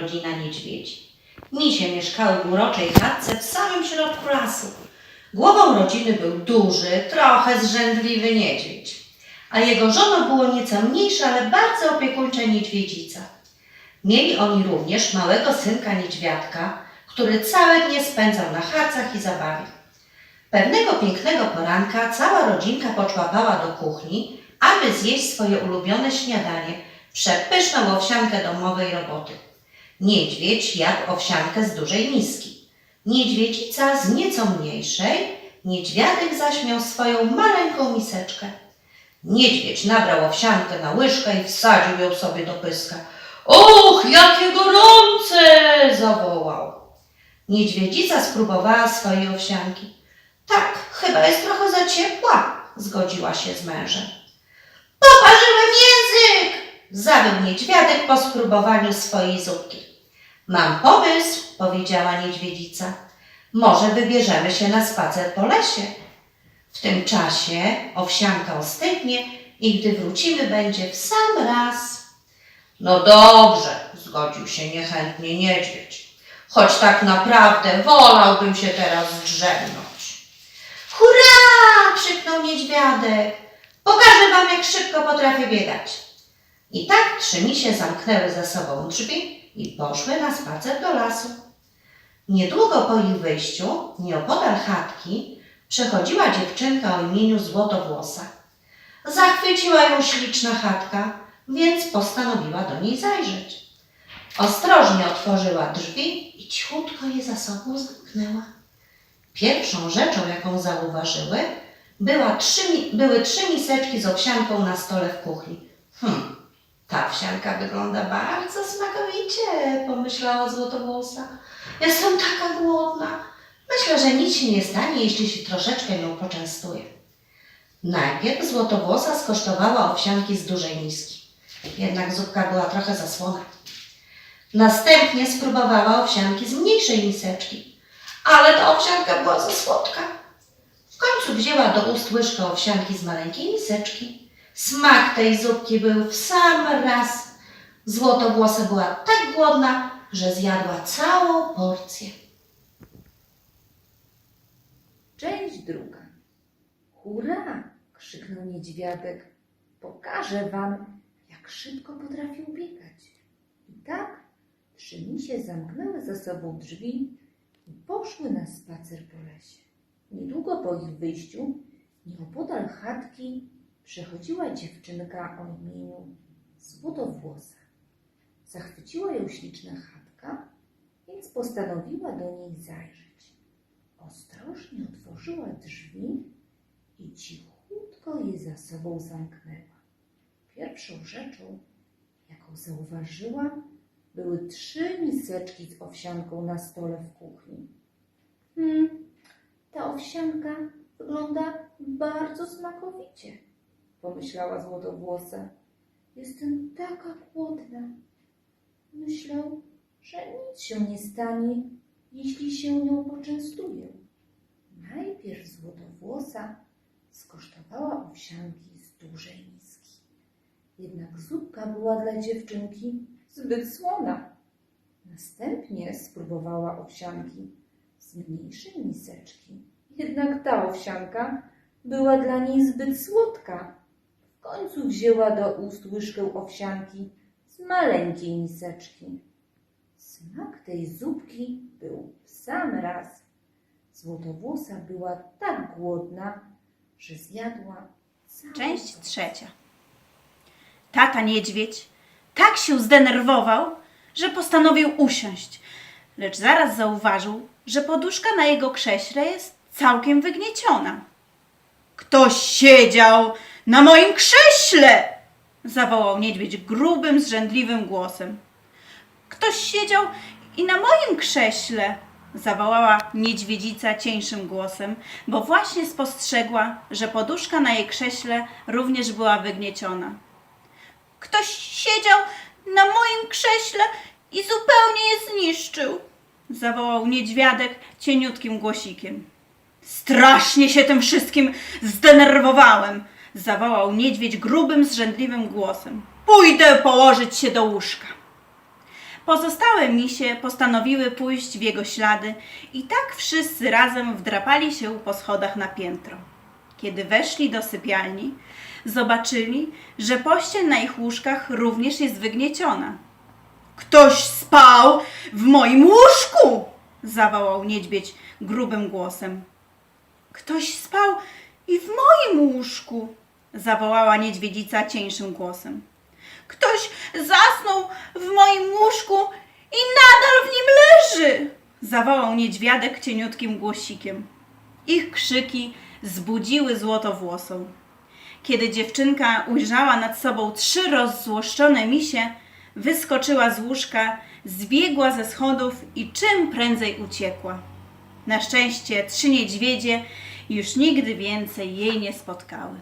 rodzina niedźwiedzi. Misie mieszkały w uroczej chatce w samym środku lasu. Głową rodziny był duży, trochę zrzędliwy niedźwiedź, a jego żoną było nieco mniejsze, ale bardzo opiekuńcze niedźwiedzica. Mieli oni również małego synka niedźwiadka, który całe dnie spędzał na harcach i zabawie. Pewnego pięknego poranka cała rodzinka poczłapała do kuchni, aby zjeść swoje ulubione śniadanie, przepyszną owsiankę domowej roboty. Niedźwiedź jadł owsiankę z dużej miski. Niedźwiedzica z nieco mniejszej, niedźwiadek zaś miał swoją maleńką miseczkę. Niedźwiedź nabrał owsiankę na łyżkę i wsadził ją sobie do pyska. Och, jakie gorące! zawołał. Niedźwiedzica spróbowała swojej owsianki. Tak, chyba jest trochę za ciepła, zgodziła się z mężem. Poparzyłem język! Zawył niedźwiadek po spróbowaniu swojej zupki. Mam pomysł, powiedziała niedźwiedzica. Może wybierzemy się na spacer po lesie. W tym czasie owsianka ostygnie i gdy wrócimy, będzie w sam raz. No dobrze, zgodził się niechętnie niedźwiedź. Choć tak naprawdę wolałbym się teraz drzemnąć. Hurra! krzyknął niedźwiadek. Pokażę wam, jak szybko potrafię biegać. I tak trzy misie zamknęły za sobą drzwi i poszły na spacer do lasu. Niedługo po ich wyjściu, nieopodal chatki, przechodziła dziewczynka o imieniu Złotowłosa. Zachwyciła ją śliczna chatka, więc postanowiła do niej zajrzeć. Ostrożnie otworzyła drzwi i cichutko je za sobą zamknęła. Pierwszą rzeczą, jaką zauważyły, była trzy, były trzy miseczki z owsianką na stole w kuchni. Hm, ta owsianka wygląda bardzo smakowicie, pomyślała Złotowłosa. Jestem taka głodna. Myślę, że nic się nie stanie, jeśli się troszeczkę ją poczęstuję. Najpierw Złotowłosa skosztowała owsianki z dużej miski. Jednak zupka była trochę zasłona. Następnie spróbowała owsianki z mniejszej miseczki, ale ta owsianka była za słodka. W końcu wzięła do ust łyżkę owsianki z maleńkiej miseczki. Smak tej zupki był w sam raz. Złotowłosa była tak głodna, że zjadła całą porcję. Część druga. Hurra! krzyknął niedźwiadek. Pokażę wam, jak szybko potrafię biegać. I tak trzy misie zamknęły za sobą drzwi i poszły na spacer po lesie. Niedługo po ich wyjściu, nieopodal chatki, przechodziła dziewczynka o imieniu Złotowłosa. Zachwyciła ją śliczna chatka, więc postanowiła do niej zajrzeć. Ostrożnie otworzyła drzwi i cichutko je za sobą zamknęła. Pierwszą rzeczą, jaką zauważyła, były trzy miseczki z owsianką na stole w kuchni. Hmm, ta owsianka wygląda bardzo smakowicie, pomyślała złotowłosa. Jestem taka głodna. Myślał, że nic się nie stanie, jeśli się nią poczęstuję. Najpierw złotowłosa skosztowała owsianki z dużej miski. Jednak zupka była dla dziewczynki zbyt słona. Następnie spróbowała owsianki z mniejszej miseczki. Jednak ta owsianka była dla niej zbyt słodka. W końcu wzięła do ust łyżkę owsianki z maleńkiej miseczki. Smak tej zupki był w sam raz. Złotowłosa była tak głodna, że zjadła całą Część trzecia. Tata niedźwiedź tak się zdenerwował, że postanowił usiąść, lecz zaraz zauważył, że poduszka na jego krześle jest całkiem wygnieciona. Ktoś siedział na moim krześle! Zawołał niedźwiedź grubym, zrzędliwym głosem. Ktoś siedział i na moim krześle, zawołała niedźwiedzica cieńszym głosem, bo właśnie spostrzegła, że poduszka na jej krześle również była wygnieciona. Ktoś siedział na moim krześle i zupełnie je zniszczył, zawołał niedźwiadek cieniutkim głosikiem. Strasznie się tym wszystkim zdenerwowałem, zawołał niedźwiedź grubym, zrzędliwym głosem. Pójdę położyć się do łóżka. Pozostałe misie postanowiły pójść w jego ślady i tak wszyscy razem wdrapali się po schodach na piętro. Kiedy weszli do sypialni, zobaczyli, że pościel na ich łóżkach również jest wygnieciona. Ktoś spał w moim łóżku! zawołał niedźwiedź grubym głosem. Ktoś spał i w moim łóżku, zawołała niedźwiedzica cieńszym głosem. Ktoś zasnął w moim łóżku i nadal w nim leży, zawołał niedźwiadek cieniutkim głosikiem. Ich krzyki zbudziły złotowłosą. Kiedy dziewczynka ujrzała nad sobą trzy rozzłoszczone misie, wyskoczyła z łóżka, zbiegła ze schodów i czym prędzej uciekła. Na szczęście trzy niedźwiedzie już nigdy więcej jej nie spotkały.